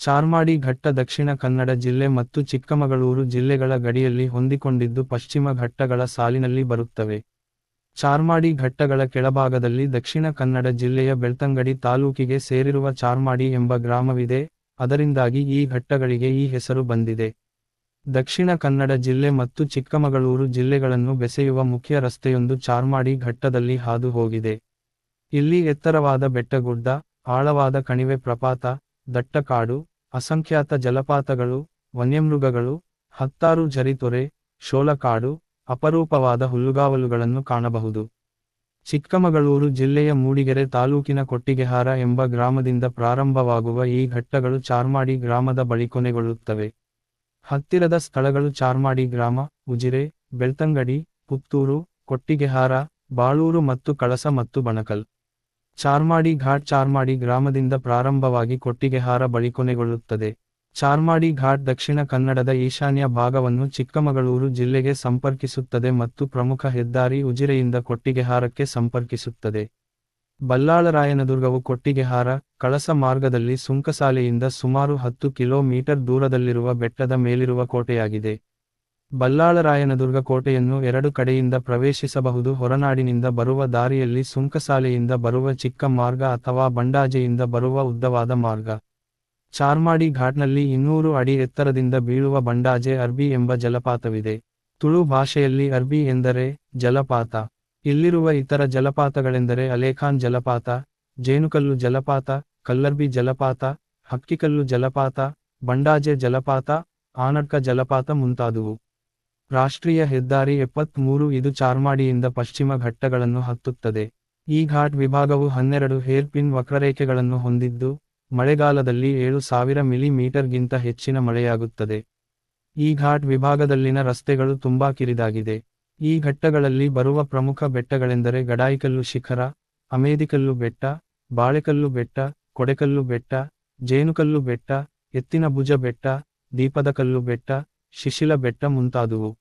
ಚಾರ್ಮಾಡಿ ಘಟ್ಟ ದಕ್ಷಿಣ ಕನ್ನಡ ಜಿಲ್ಲೆ ಮತ್ತು ಚಿಕ್ಕಮಗಳೂರು ಜಿಲ್ಲೆಗಳ ಗಡಿಯಲ್ಲಿ ಹೊಂದಿಕೊಂಡಿದ್ದು ಪಶ್ಚಿಮ ಘಟ್ಟಗಳ ಸಾಲಿನಲ್ಲಿ ಬರುತ್ತವೆ. ಚಾರ್ಮಾಡಿ ಘಟ್ಟಗಳ ಕೆಳಭಾಗದಲ್ಲಿ ದಕ್ಷಿಣ ಕನ್ನಡ ಜಿಲ್ಲೆಯ ಬೆಳ್ತಂಗಡಿ ತಾಲೂಕಿಗೆ ಸೇರಿರುವ ಚಾರ್ಮಾಡಿ ಎಂಬ ಗ್ರಾಮವಿದೆ, ಅದರಿಂದಾಗಿ ಈ ಘಟ್ಟಗಳಿಗೆ ಈ ಹೆಸರು ಬಂದಿದೆ. ದಕ್ಷಿಣ ಕನ್ನಡ ಜಿಲ್ಲೆ ಮತ್ತು ಚಿಕ್ಕಮಗಳೂರು ಜಿಲ್ಲೆಗಳನ್ನು ಬೆಸೆಯುವ ಮುಖ್ಯ ರಸ್ತೆಯೊಂದು ಚಾರ್ಮಾಡಿ ಘಟ್ಟದಲ್ಲಿ ಹಾದು ಹೋಗಿದೆ ಇಲ್ಲಿ ಎತ್ತರವಾದ ಬೆಟ್ಟಗುಡ್ಡ, ಆಳವಾದ ಕಣಿವೆ ಪ್ರಪಾತ ದಟ್ಟಕಾಡು, ಅಸಂಖ್ಯಾತ ಜಲಪಾತಗಳು, ವನ್ಯಮೃಗಗಳು, ಹತ್ತಾರು ಝರಿತೊರೆ ಶೋಲಕಾಡು, ಅಪರೂಪವಾದ ಹುಲ್ಲುಗಾವಲುಗಳನ್ನು ಕಾಣಬಹುದು. ಚಿಕ್ಕಮಗಳೂರು ಜಿಲ್ಲೆಯ ಮೂಡಿಗೆರೆ ತಾಲೂಕಿನ ಕೊಟ್ಟಿಗೆಹಾರ ಎಂಬ ಗ್ರಾಮದಿಂದ ಪ್ರಾರಂಭವಾಗುವ ಈ ಘಟ್ಟಗಳು ಚಾರ್ಮಾಡಿ ಗ್ರಾಮದ ಬಳಿ ಕೊನೆಗೊಳ್ಳುತ್ತವೆ. ಹತ್ತಿರದ ಸ್ಥಳಗಳು ಚಾರ್ಮಾಡಿ ಗ್ರಾಮ, ಉಜಿರೆ, ಬೆಳ್ತಂಗಡಿ, ಪುತ್ತೂರು, ಕೊಟ್ಟಿಗೆಹಾರ, ಬಾಳೂರು ಮತ್ತು ಕಳಸ ಮತ್ತು ಬಣಕಲ್. ಚಾರ್ಮಾಡಿ ಘಾಟ್ ಚಾರ್ಮಾಡಿ ಗ್ರಾಮದಿಂದ ಪ್ರಾರಂಭವಾಗಿ ಕೊಟ್ಟಿಗೆಹಾರ ಬಳಿ ಕೊನೆಗೊಳ್ಳುತ್ತದೆ. ಚಾರ್ಮಾಡಿ ಘಾಟ್ ದಕ್ಷಿಣ ಕನ್ನಡದ ಈಶಾನ್ಯ ಭಾಗವನ್ನು ಚಿಕ್ಕಮಗಳೂರು ಜಿಲ್ಲೆಗೆ ಸಂಪರ್ಕಿಸುತ್ತದೆ ಮತ್ತು ಪ್ರಮುಖ ಹೆದ್ದಾರಿ ಉಜಿರೆಯಿಂದ ಕೊಟ್ಟಿಗೆಹಾರಕ್ಕೆ ಸಂಪರ್ಕಿಸುತ್ತದೆ. ಬಲ್ಲಾಳರಾಯನದುರ್ಗವು ಕೊಟ್ಟಿಗೆಹಾರ ಕಳಸ ಮಾರ್ಗದಲ್ಲಿ ಸುಂಕಸಾಲೆಯಿಂದ ಸುಮಾರು ಹತ್ತು ಕಿಲೋಮೀಟರ್ ದೂರದಲ್ಲಿರುವ ಬೆಟ್ಟದ ಮೇಲಿರುವ ಕೋಟೆಯಾಗಿದೆ. ಬಲ್ಲಾಳರಾಯನದುರ್ಗ ಕೋಟೆಯನ್ನು ಎರಡು ಕಡೆಯಿಂದ ಪ್ರವೇಶಿಸಬಹುದು. ಹೊರನಾಡಿನಿಂದ ಬರುವ ದಾರಿಯಲ್ಲಿ ಸುಂಕಸಾಲೆಯಿಂದ ಬರುವ ಚಿಕ್ಕ ಮಾರ್ಗ ಅಥವಾ ಬಂಡಾಜೆಯಿಂದ ಬರುವ ಉದ್ದವಾದ ಮಾರ್ಗ. ಚಾರ್ಮಾಡಿ ಘಾಟ್ನಲ್ಲಿ ಇನ್ನೂರು ಅಡಿ ಎತ್ತರದಿಂದ ಬೀಳುವ ಬಂಡಾಜೆ ಅರ್ಬಿ ಎಂಬ ಜಲಪಾತವಿದೆ. ತುಳು ಭಾಷೆಯಲ್ಲಿ ಅರ್ಬಿ ಎಂದರೆ ಜಲಪಾತ. ಇಲ್ಲಿರುವ ಇತರ ಜಲಪಾತಗಳೆಂದರೆ ಅಲೇಖಾನ್ ಜಲಪಾತ, ಜೇನುಕಲ್ಲು ಜಲಪಾತ, ಕಲ್ಲರ್ಬಿ ಜಲಪಾತ, ಹಕ್ಕಿಕಲ್ಲು ಜಲಪಾತ, ಬಂಡಾಜೆ ಜಲಪಾತ, ಆನಡ್ಕ ಜಲಪಾತ ಮುಂತಾದುವು. ರಾಷ್ಟ್ರೀಯ ಹೆದ್ದಾರಿ ಎಪ್ಪತ್ಮೂರು ಇದು ಚಾರ್ಮಾಡಿಯಿಂದ ಪಶ್ಚಿಮ ಘಟ್ಟಗಳನ್ನು ಹತ್ತುತ್ತದೆ. ಈ ಘಾಟ್ ವಿಭಾಗವು ಹನ್ನೆರಡು ಹೇರ್ಪಿನ್ ವಕ್ರರೇಖೆಗಳನ್ನು ಹೊಂದಿದ್ದು, ಮಳೆಗಾಲದಲ್ಲಿ ಏಳು ಸಾವಿರ ಮಿಲಿಮೀಟರ್ಗಿಂತ ಹೆಚ್ಚಿನ ಮಳೆಯಾಗುತ್ತದೆ. ಈ ಘಾಟ್ ವಿಭಾಗದಲ್ಲಿನ ರಸ್ತೆಗಳು ತುಂಬಾ ಕಿರಿದಾಗಿದೆ. ಈ ಘಟ್ಟಗಳಲ್ಲಿ ಬರುವ ಪ್ರಮುಖ ಬೆಟ್ಟಗಳೆಂದರೆ ಗಡಾಯಿಕಲ್ಲು ಶಿಖರ ಅಮೇದಿಕಲ್ಲು ಬೆಟ್ಟ, ಬಾಳೆಕಲ್ಲು ಬೆಟ್ಟ, ಕೊಡೆಕಲ್ಲು ಬೆಟ್ಟ, ಜೇನುಕಲ್ಲು ಬೆಟ್ಟ ಎತ್ತಿನ ಭುಜ ಬೆಟ್ಟ, ದೀಪದಕಲ್ಲು ಬೆಟ್ಟ ಶಿಶಿಲ ಬೆಟ್ಟ ಮುಂತಾದುವು.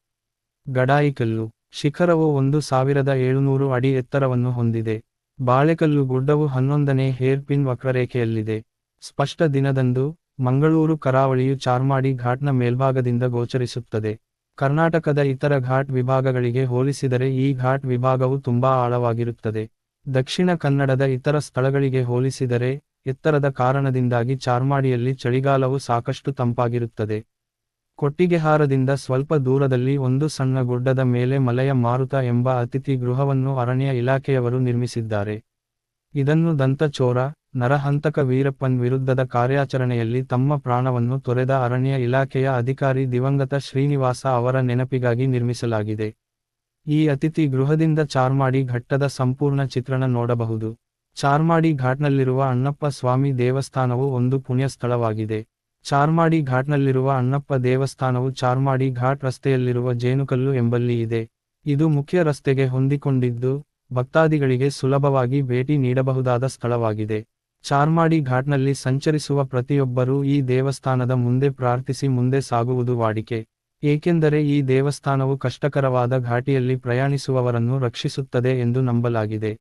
ಗಡಾಯಿಕಲ್ಲು, ಶಿಖರವು ಒಂದು ಸಾವಿರದ ಏಳುನೂರು ಅಡಿ ಎತ್ತರವನ್ನು ಹೊಂದಿದೆ. ಬಾಳೆಕಲ್ಲು ಗುಡ್ಡವು ಹನ್ನೊಂದನೇ ಹೇರ್ಪಿನ್ ವಕ್ರರೇಖೆಯಲ್ಲಿದೆ. ಸ್ಪಷ್ಟ ದಿನದಂದು, ಮಂಗಳೂರು ಕರಾವಳಿಯು ಚಾರ್ಮಾಡಿ ಘಾಟ್ನ ಮೇಲ್ಭಾಗದಿಂದ ಗೋಚರಿಸುತ್ತದೆ. ಕರ್ನಾಟಕದ ಇತರ ಘಾಟ್ ವಿಭಾಗಗಳಿಗೆ ಹೋಲಿಸಿದರೆ ಈ ಘಾಟ್ ವಿಭಾಗವು ತುಂಬಾ ಆಳವಾಗಿರುತ್ತದೆ. ದಕ್ಷಿಣ ಕನ್ನಡದ ಇತರ ಸ್ಥಳಗಳಿಗೆ ಹೋಲಿಸಿದರೆ, ಎತ್ತರದ ಕಾರಣದಿಂದಾಗಿ ಚಾರ್ಮಾಡಿಯಲ್ಲಿ ಚಳಿಗಾಲವು ಸಾಕಷ್ಟು ತಂಪಾಗಿರುತ್ತದೆ. ಕೊಟ್ಟಿಗೆಹಾರದಿಂದ ಸ್ವಲ್ಪ ದೂರದಲ್ಲಿ ಒಂದು ಸಣ್ಣ ಗುಡ್ಡದ ಮೇಲೆ ಮಲೆಯ ಮಾರುತ ಎಂಬ ಅತಿಥಿ ಗೃಹವನ್ನು ಅರಣ್ಯ ಇಲಾಖೆಯವರು ನಿರ್ಮಿಸಿದ್ದಾರೆ. ಇದನ್ನು ದಂತಚೋರ ನರಹಂತಕ ವೀರಪ್ಪನ್ ವಿರುದ್ಧದ ಕಾರ್ಯಾಚರಣೆಯಲ್ಲಿ ತಮ್ಮ ಪ್ರಾಣವನ್ನು ತೊರೆದ ಅರಣ್ಯ ಇಲಾಖೆಯ ಅಧಿಕಾರಿ ದಿವಂಗತ ಶ್ರೀನಿವಾಸ ಅವರ ನೆನಪಿಗಾಗಿ ನಿರ್ಮಿಸಲಾಗಿದೆ. ಈ ಅತಿಥಿ ಗೃಹದಿಂದ ಚಾರ್ಮಾಡಿ ಘಟ್ಟದ ಸಂಪೂರ್ಣ ಚಿತ್ರಣ ನೋಡಬಹುದು. ಚಾರ್ಮಾಡಿ ಘಾಟ್ನಲ್ಲಿರುವ ಅಣ್ಣಪ್ಪ ಸ್ವಾಮಿ ದೇವಸ್ಥಾನವು ಒಂದು ಪುಣ್ಯ ಸ್ಥಳವಾಗಿದೆ ಚಾರ್ಮಾಡಿ ಘಾಟ್ನಲ್ಲಿರುವ ಅಣ್ಣಪ್ಪ ದೇವಸ್ಥಾನವು ಚಾರ್ಮಾಡಿ ಘಾಟ್ ರಸ್ತೆಯಲ್ಲಿರುವ ಜೇನುಕಲ್ಲು ಎಂಬಲ್ಲಿ ಇದೆ. ಇದು ಮುಖ್ಯ ರಸ್ತೆಗೆ ಹೊಂದಿಕೊಂಡಿದ್ದು, ಭಕ್ತಾದಿಗಳಿಗೆ ಸುಲಭವಾಗಿ ಭೇಟಿ ನೀಡಬಹುದಾದ ಸ್ಥಳವಾಗಿದೆ. ಚಾರ್ಮಾಡಿ ಘಾಟ್ನಲ್ಲಿ ಸಂಚರಿಸುವ ಪ್ರತಿಯೊಬ್ಬರೂ ಈ ದೇವಸ್ಥಾನದ ಮುಂದೆ ಪ್ರಾರ್ಥಿಸಿ ಮುಂದೆ ಸಾಗುವುದು ವಾಡಿಕೆ. ಏಕೆಂದರೆ ಈ ದೇವಸ್ಥಾನವು ಕಷ್ಟಕರವಾದ ಘಾಟಿಯಲ್ಲಿ ಪ್ರಯಾಣಿಸುವವರನ್ನು ರಕ್ಷಿಸುತ್ತದೆ ಎಂದು ನಂಬಲಾಗಿದೆ.